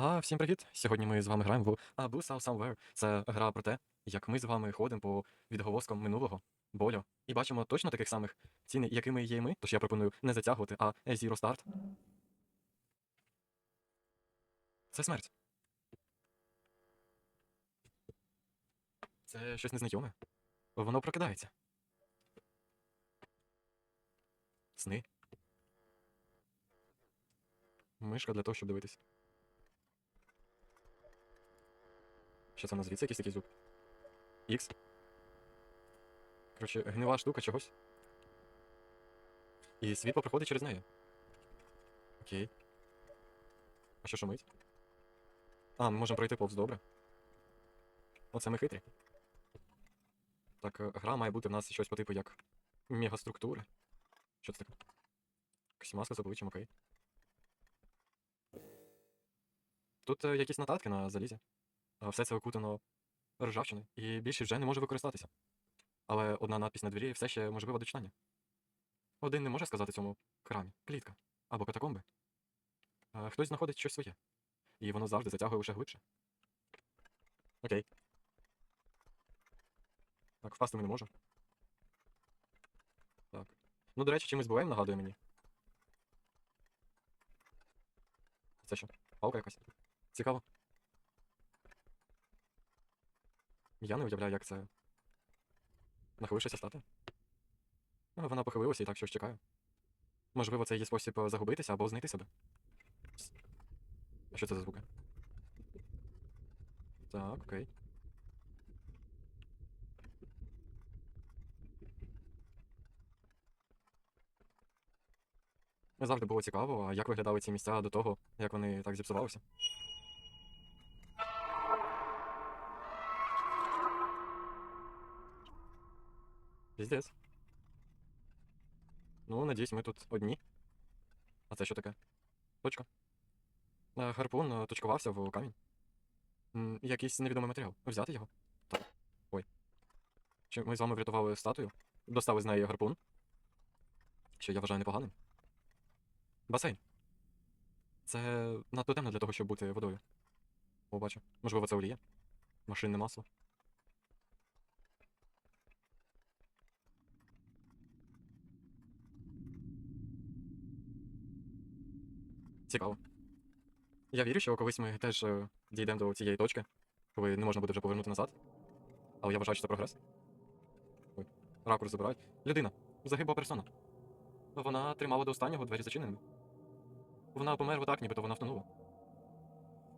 А, всім привіт! Сьогодні ми з вами граємо в South Somewhere. Це гра про те, як ми з вами ходимо по відголоскам минулого, болю, і бачимо точно таких самих ціни, якими є ми. Тож я пропоную не затягувати, а Zero Start. Це смерть. Це щось незнайоме. Воно прокидається. Сни. Мишка для того, щоб дивитись. Що це в нас звідси якийсь такий звук? Ікс. Коротше, гнила штука чогось. І світло проходить через неї. Окей. А що шумить? А, ми можемо пройти повз добре. Оце ми хитрі. Так, е, гра має бути в нас щось по типу як мегаструктури. Що це таке? Якась маска з обличчям, окей. Тут е, якісь нотатки на залізі. Все це окутано ржавчиною, і більше вже не може використатися. Але одна надпись на двері все ще можлива до читання. Один не може сказати цьому храмі, клітка або катакомби. Хтось знаходить щось своє, і воно завжди затягує лише глибше. Окей. Так, впасти ми не можу. Так. Ну, до речі, чимось буваєм нагадує мені. Це що? Палка якась? Цікаво. Я не уявляю, як це. Нахилившися стати. Ну, Вона похилилася і так щось чекає. Можливо, це її спосіб е, загубитися або знайти себе. А що це за звуки? Так, окей. Завжди було цікаво, як виглядали ці місця до того, як вони так зіпсувалися. Піздець. Ну, надіюсь, ми тут одні. А це що таке? Точка. Гарпун точкувався в камінь. Якийсь невідомий матеріал. Взяти його? Так. Ой. Чи ми з вами врятували статую? Достали з неї гарпун. Що я вважаю непоганим. Басейн. Це надто темно для того, щоб бути водою. О, бачу. Можливо, це олія. Машинне масло. Цікаво. Я вірю, що колись ми теж е, дійдемо до цієї точки, коли не можна буде вже повернути назад. Але я вважаю, що це прогрес. Ой, ракурс забирають. Людина. Загибла персона. Вона тримала до останнього двері зачиненими. Вона померла так, нібито вона втонула.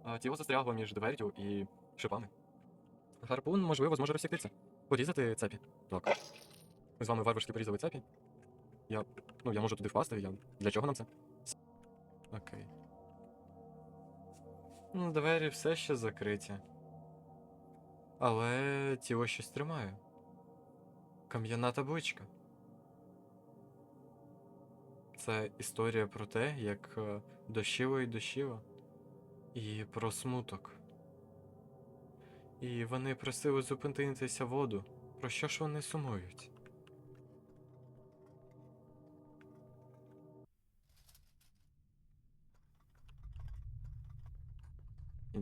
А тіло застрягло між двер'ю і шипами. Гарпун, можливо, зможе розсікти це. Порізати цепі. Так. Ми з вами варварськи порізали цепі. Я. Ну, я можу туди впасти, я. Для чого нам це? Окей. Ну, двері все ще закриті. Але тіло щось тримає. Кам'яна табличка. Це історія про те, як е, дощило і дощило. І про смуток. І вони просили зупинитися воду. Про що ж вони сумують?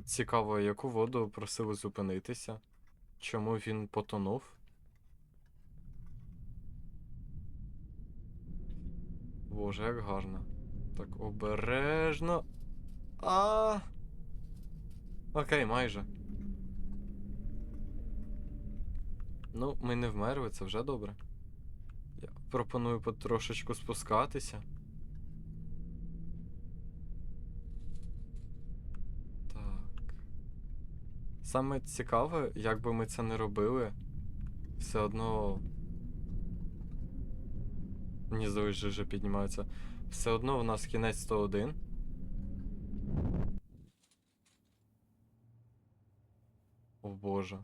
Цікаво, яку воду просили зупинитися? Чому він потонув? Боже, як гарно. Так обережно. А. Окей, майже. Ну, ми не вмерли, це вже добре. Я пропоную потрошечку спускатися. Так. Саме цікаве, як би ми це не робили, все одно. Ні, вже піднімаються. Все одно у нас кінець 101. О боже.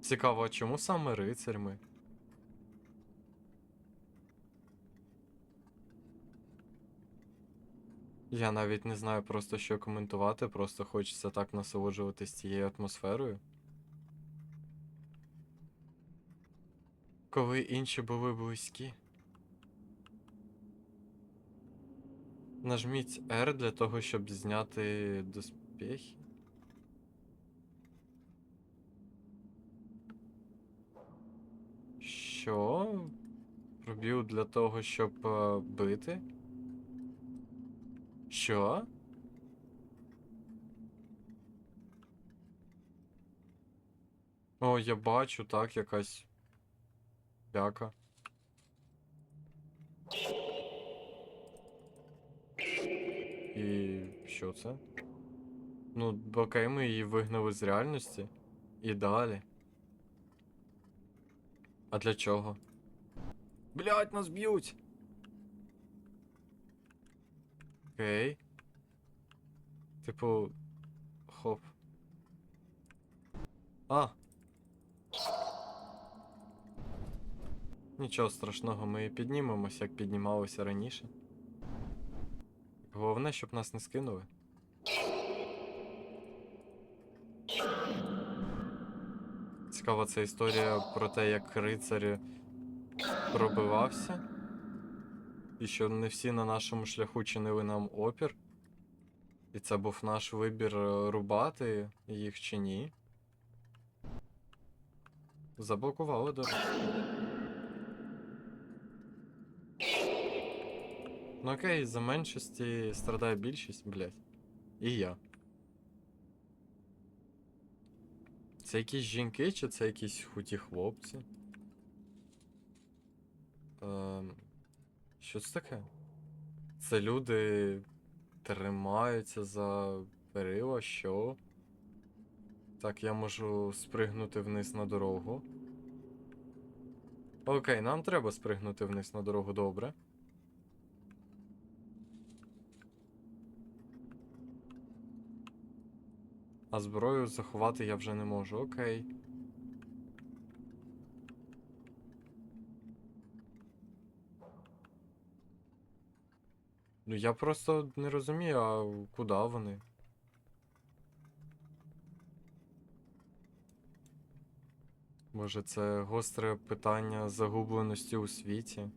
Цікаво, а чому саме рицарь ми? Я навіть не знаю просто що коментувати, просто хочеться так насолоджуватись цією атмосферою. коли інші були близькі. Нажміть R для того, щоб зняти доспіхи. Що? Пробів для того, щоб е, бити? Що? О, я бачу, так, якась бяка. І що це? Ну, окей, ми її вигнали з реальності. І далі. А для чого? Блять, нас б'ють! Окей. Типу. Хоп. А. Нічого страшного, ми піднімемось, як піднімалося раніше. Головне, щоб нас не скинули. Цікава ця історія про те, як рицар пробивався. І що не всі на нашому шляху чинили нам опір. І це був наш вибір е, рубати їх чи ні. Заблокували, до речі. Ну окей, за меншості страдає більшість, блядь. І я. Це якісь жінки чи це якісь хуті хлопці? Ем, що це таке? Це люди тримаються за перила, що? Так, я можу спригнути вниз на дорогу. Окей, нам треба спригнути вниз на дорогу, добре. А зброю заховати я вже не можу, окей. Ну я просто не розумію, а куди вони? Може, це гостре питання загубленості у світі?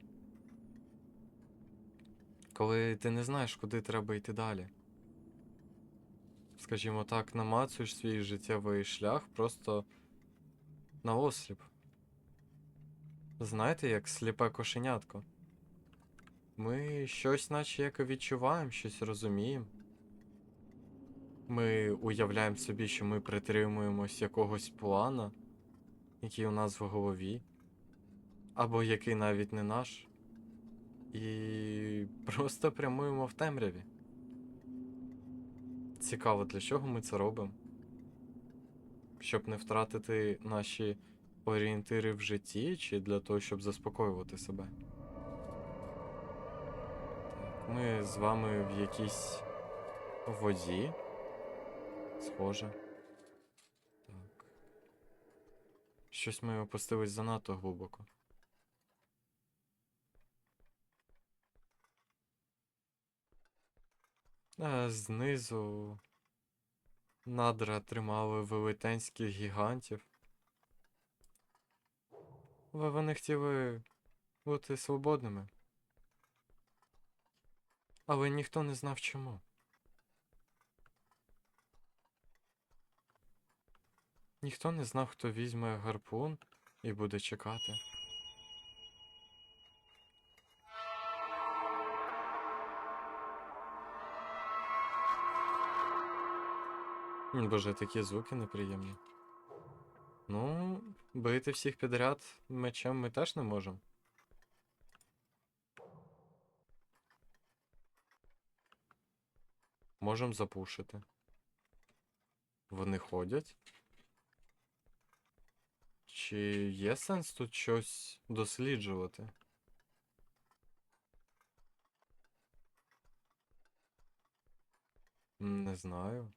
Коли ти не знаєш, куди треба йти далі. Скажімо так, намацуєш свій життєвий шлях просто на осліп. Знаєте, як сліпе кошенятко. Ми щось наче як відчуваємо, щось розуміємо. Ми уявляємо собі, що ми притримуємось якогось плана, який у нас в голові, або який навіть не наш, і просто прямуємо в темряві. Цікаво, для чого ми це робимо? Щоб не втратити наші орієнтири в житті, чи для того, щоб заспокоювати себе? Ми з вами в якійсь воді. Схоже. Так. Щось ми опустились занадто глибоко. Е, знизу надра тримали велетенських гігантів. Але вони хотіли бути свободними. Але ніхто не знав чому. Ніхто не знав, хто візьме гарпун і буде чекати. Боже, такі звуки неприємні. Ну, бити всіх підряд мечем ми теж не можемо. Можемо запушити. Вони ходять. Чи є сенс тут щось досліджувати? Не знаю.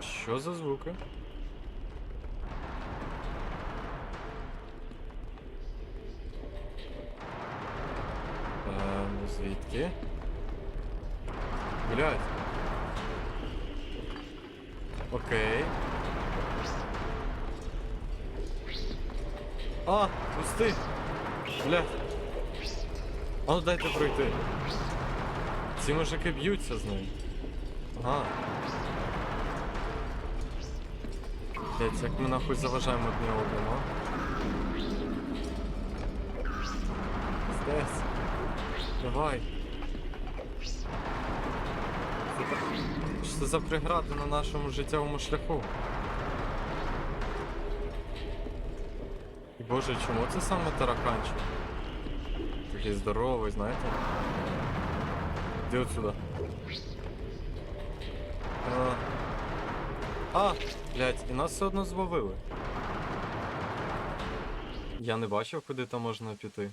Що за звуки? Звідки? Блять. Окей. А, пусти! Блядь. А ну дайте пройти. Ці мужики б'ються з ним. Ага. Блять, як ми нахуй заважаємо одне одному, а? Здесь. Давай. Що за прегради на нашому життєвому шляху? І боже, чому це саме тараканчик? Такий здоровий, знаєте? Іди отсюда. А, а, блядь, і нас все одно зловили. Я не бачив, куди там можна піти.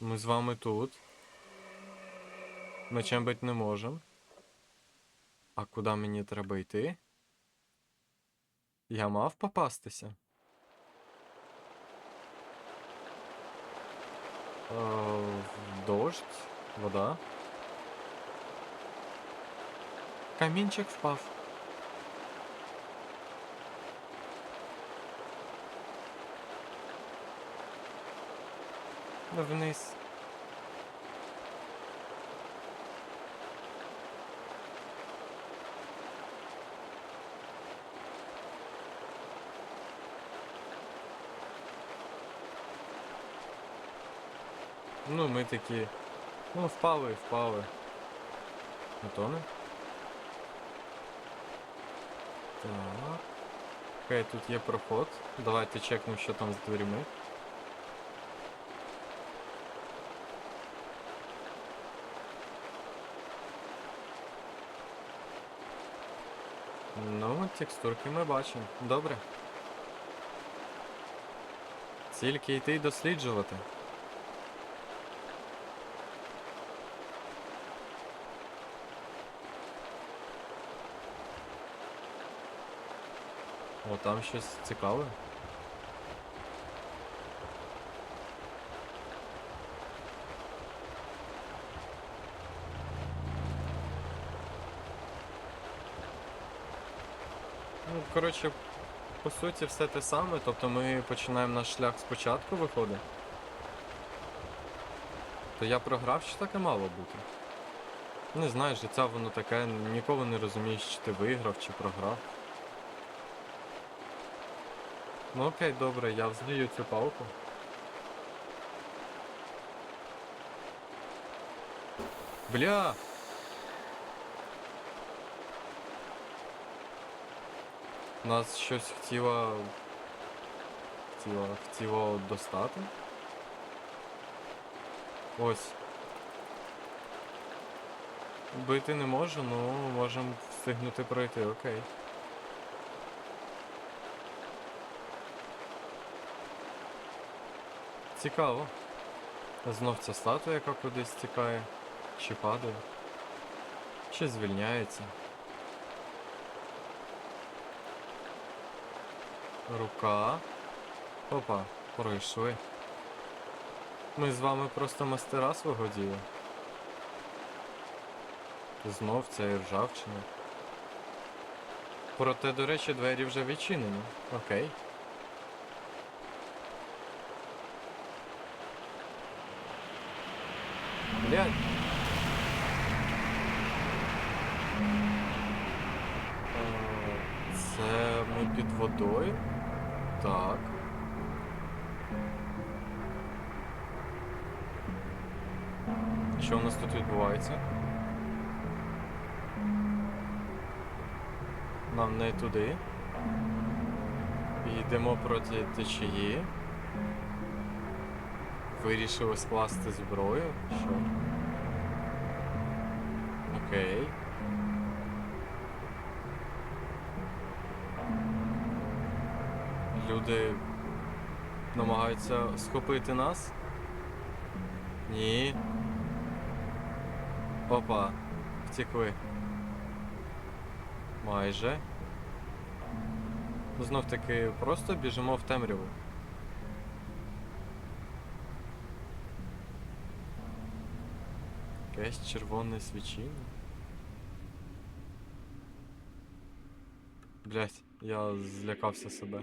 Ми з вами тут. Мечем бить не можемо. А куди мені треба йти? Я мав попастися. Е, Дощ, вода. Камінчик впав. Вниз. Ну, ми такі. Ну, впали, впали. Не тоне? Так. Окей, тут є проход. Давайте чекнемо, що там з дверима. Ну, текстурки ми бачимо. Добре. Тільки йти й досліджувати. О, там щось цікаве. Коротше, по суті, все те саме, тобто ми починаємо наш шлях спочатку, виходить. То я програв, що таке мало бути. Не знаю, життя воно таке, ніколи не розумієш, чи ти виграв, чи програв. Ну окей, добре, я взлію цю палку. Бля! Нас щось хотіло... Хотіло... Хотіло достати. Ось. Бити не можу, ну можемо встигнути пройти, окей. Цікаво. Знов ця статуя, яка кудись тікає, чи падає, чи звільняється. Рука. Опа, пройшли. Ми з вами просто мастера свого діла. Знов ця і ржавчина. Проте, до речі, двері вже відчинені. Окей. Блядь. Туди. Йдемо проти течії. Вирішили скласти зброю. Що? Окей. Люди намагаються схопити нас? Ні. Опа, втекли. Майже знов таки просто біжимо в темряву. Якесь червоне свічіння. Блять, я злякався себе.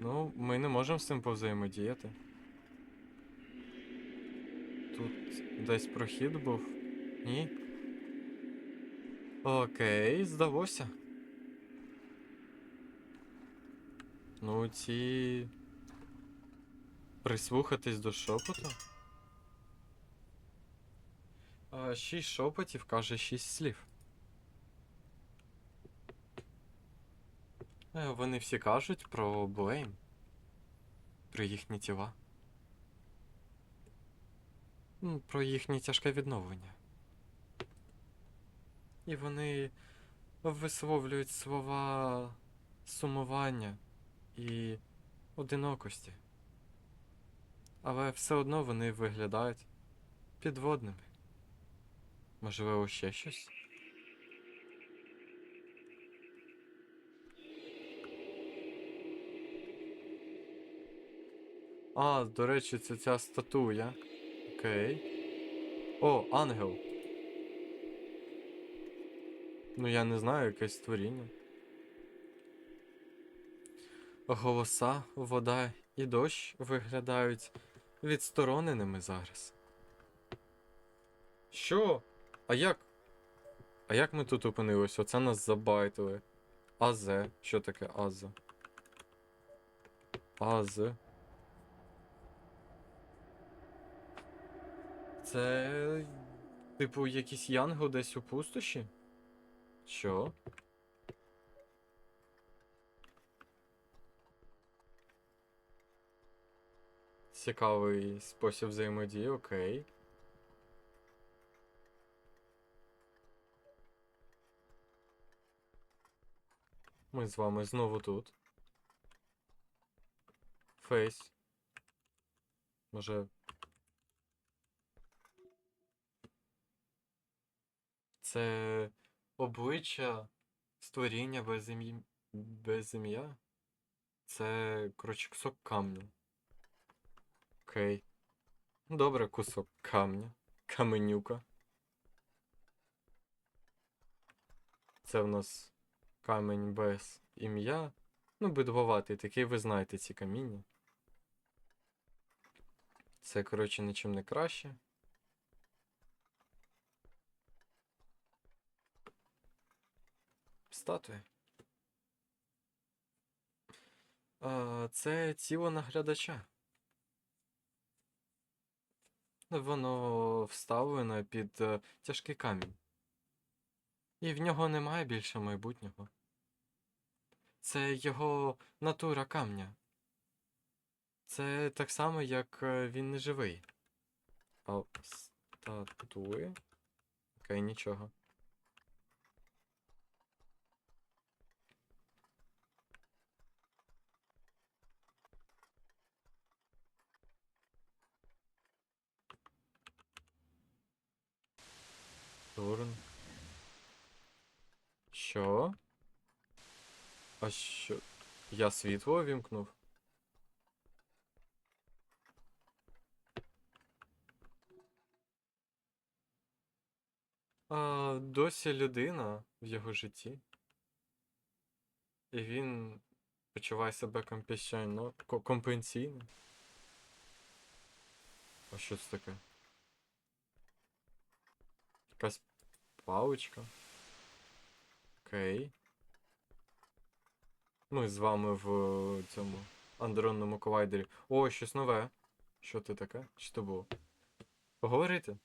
Ну, ми не можемо з цим повзаємодіяти. Тут десь прохід був? Ні? Окей, здалося. Ну, ці. Прислухатись до шепоту? А, шість шепотів каже шість слів. Е, Вони всі кажуть про Блейм. Про їхні тіла. Про їхнє тяжке відновлення. І вони висловлюють слова сумування і одинокості. Але все одно вони виглядають підводними. Можливо, ще щось? А, до речі, це ця статуя. Окей. О, ангел. Ну, я не знаю, якесь створіння. Голоса, вода і дощ виглядають відстороненими зараз. Що? А як? А як ми тут опинились? Оце нас забайтили. АЗ. Що таке АЗ? АЗ. Це. Типу, якийсь янгол десь у пустоші? Що? Цікавий спосіб взаємодії, окей. Ми з вами знову тут. Фейс. Може. Це обличчя створіння без ім'я. Без ім'я? Це, коротше, кусок камню. Окей. Добре, кусок камня. Каменюка. Це в нас камень без ім'я. Ну, бидвоватий такий, ви знаєте ці каміння. Це, коротше, нічим не краще. Статуя. А, це тіло наглядача. Воно вставлене під е, тяжкий камінь. І в нього немає більше майбутнього. Це його натура камня. Це так само, як е, він не живий. А статуї? Окей, нічого. Турн. Що? А що? Я світло вімкнув? А, досі людина в його житті. І він почуває себе компенсійно, ко- компенсійно. А що це таке? Якась паличка. Окей. Ми з вами в е, цьому андронному колайдері. О, щось нове. Що це таке? Що це було? Поговорити?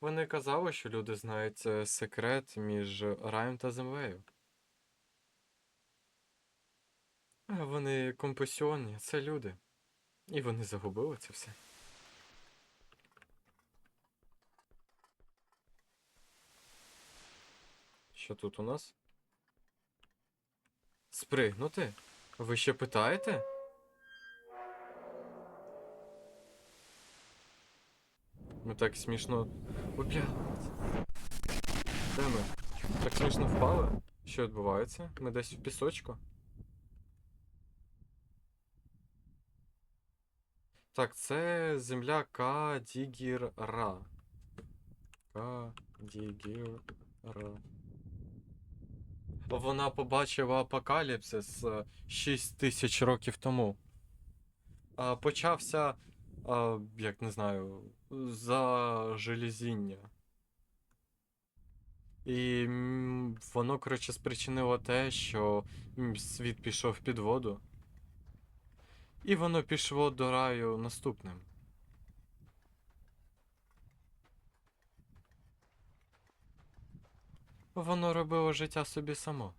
Вони казали, що люди знають е, секрет між раєм та землею. А Вони компасіонні, це люди. І вони загубили це все. Що тут у нас? Спригнути? Ви ще питаєте? Ми так смішно. Ой, бля. Де ми? Так смішно впали? Що відбувається? Ми десь в пісочку? Так, це земля Кадігіра. Кадігіра. Вона побачила апокаліпсис 6 тисяч років тому. Почався, як не знаю, за железіння. І воно, коротше, спричинило те, що світ пішов під воду. І воно пішло до раю наступним. Воно робило життя собі само.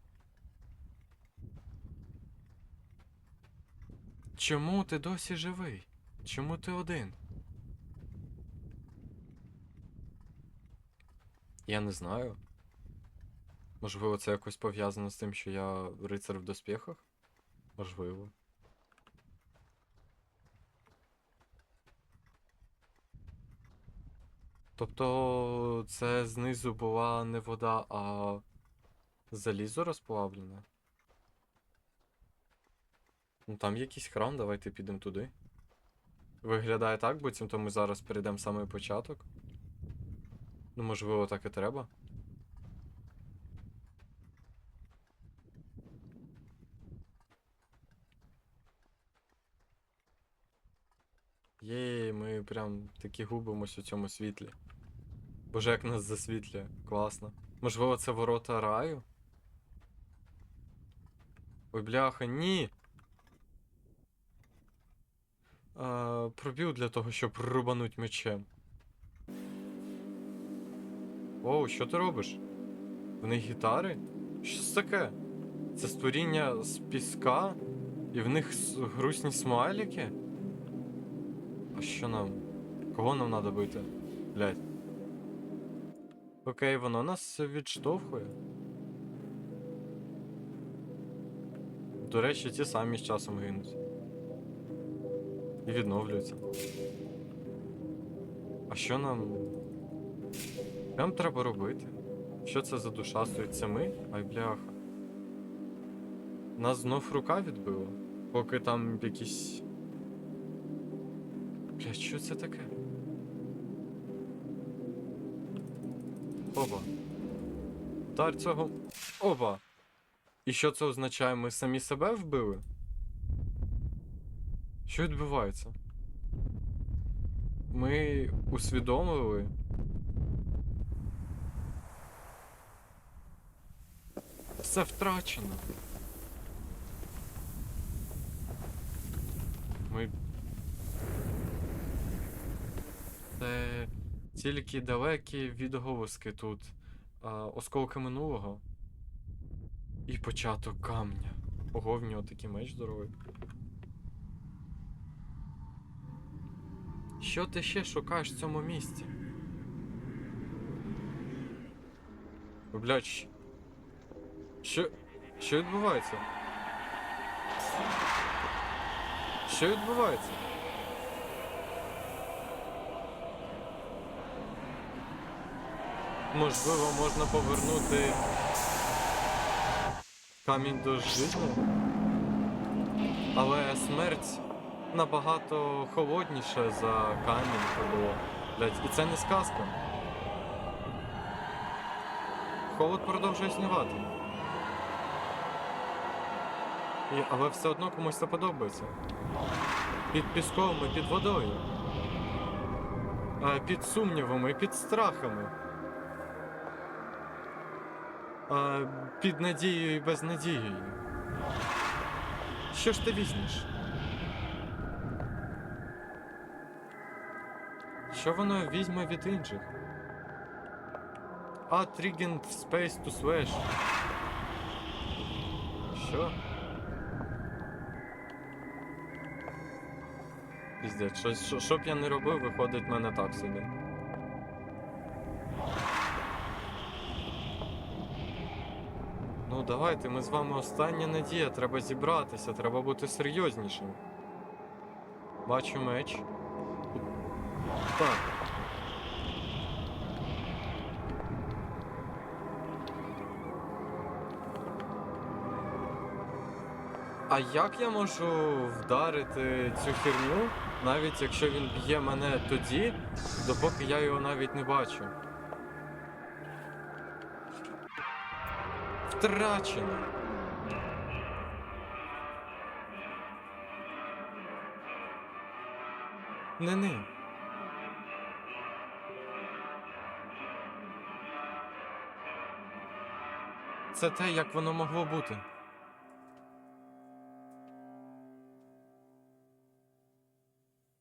Чому ти досі живий? Чому ти один? Я не знаю. Можливо, це якось пов'язано з тим, що я рицар в доспіхах? Можливо. Тобто це знизу була не вода, а залізо розплавлене? Ну там якийсь храм, давайте підемо туди. Виглядає так, буцімто ми зараз перейдемо саме початок. Ну, можливо, так і треба. Єй, ми прям таки губимось у цьому світлі. Боже, як нас засвітлює. Класно. Можливо, це ворота раю? Ой, бляха, ні. А, пробіл для того, щоб рубануть мечем. Оу, що ти робиш? В них гітари? Що це таке? Це створіння з піска? І в них грустні смайлики? А що нам? Кого нам треба бити? Блять. Окей, воно нас відштовхує. До речі, ті самі з часом гинуть. І відновлюються. А що нам. Нам треба робити? Що це за душа стоїть? Це ми? Ай бляха. Нас знов рука відбила, поки там якісь. Бля, що це таке? Оба. Дар цього. Оба. І що це означає? Ми самі себе вбили? Що відбувається? Ми усвідомили. Все втрачено. Ми. Це тільки далекі відголоски тут. А, осколки минулого. І початок камня. Ого, в нього такий меч здоровий. Що ти ще шукаєш в цьому місці? Блядь, що. Що відбувається? Що відбувається? Можливо, можна повернути камінь до життя? Але смерть набагато холодніша за камінь. Блять, і це не сказка. Холод продовжує існувати. І, але все одно комусь це подобається. Під піском під водою. Під сумнівами, під страхами. А, під надією і безнадією. Що ж ти візьмеш? Що воно візьме від інших? А Trigent Space to Slash. Що? Піздець, що, що, що б я не робив, виходить в мене так собі. Давайте, ми з вами остання надія, треба зібратися, треба бути серйознішим. Бачу меч. Так. А як я можу вдарити цю херню, навіть якщо він б'є мене тоді, допоки я його навіть не бачу? Втрачено. Не-не. Це те, як воно могло бути.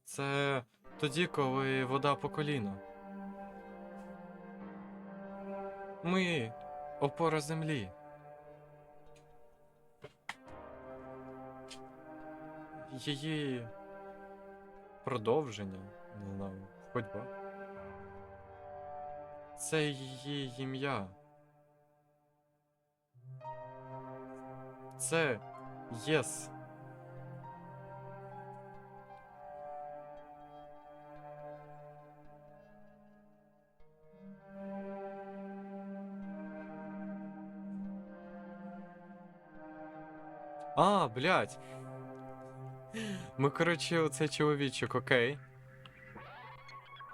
Це тоді, коли вода по коліно. Ми опора землі. Її продовження, не знаю, ходьба. Це її ім'я. Це єс. А, блядь. Ми, коротше, оцей чоловічок, окей.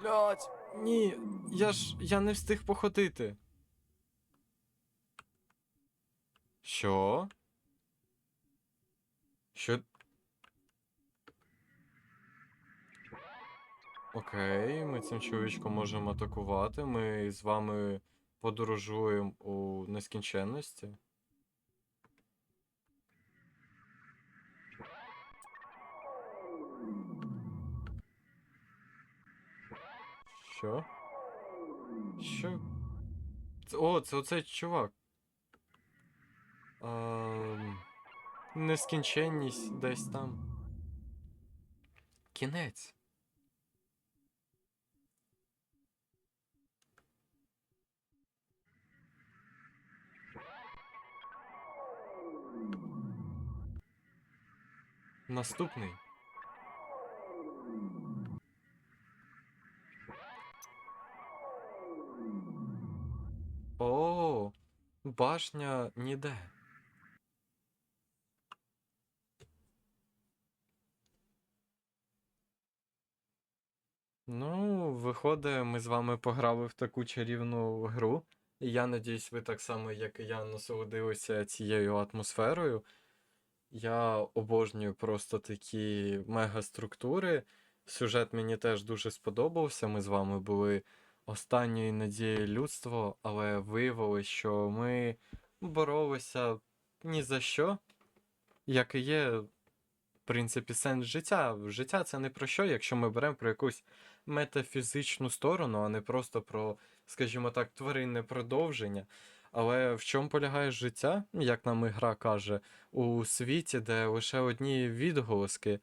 Блядь, ні, я ж. я не встиг походити. Що? Що? Окей, ми цим чоловічком можемо атакувати. Ми з вами подорожуємо у нескінченності. Що? Що? О, це оцей чувак. Ем, нескінченність десь там. Кінець. Наступний. Башня ніде. Ну, виходить, ми з вами пограли в таку чарівну гру. Я надіюсь, ви так само, як і я, насолодилися цією атмосферою. Я обожнюю просто такі мегаструктури. Сюжет мені теж дуже сподобався. Ми з вами були останньою надією людства, але виявилось, що ми боролися ні за що, як і є, в принципі, сенс життя. Життя це не про що, якщо ми беремо про якусь метафізичну сторону, а не просто про, скажімо так, тваринне продовження. Але в чому полягає життя, як нам гра каже, у світі, де лише одні відголоски,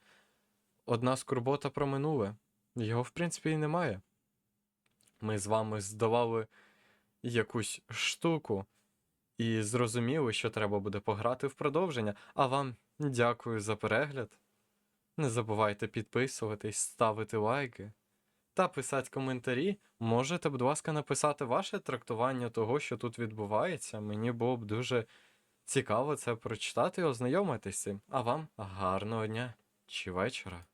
одна скорбота про минуле. Його, в принципі, і немає. Ми з вами здавали якусь штуку і зрозуміли, що треба буде пограти в продовження. А вам дякую за перегляд. Не забувайте підписуватись, ставити лайки та писати коментарі. Можете, будь ласка, написати ваше трактування того, що тут відбувається. Мені було б дуже цікаво це прочитати і ознайомитися. А вам гарного дня чи вечора.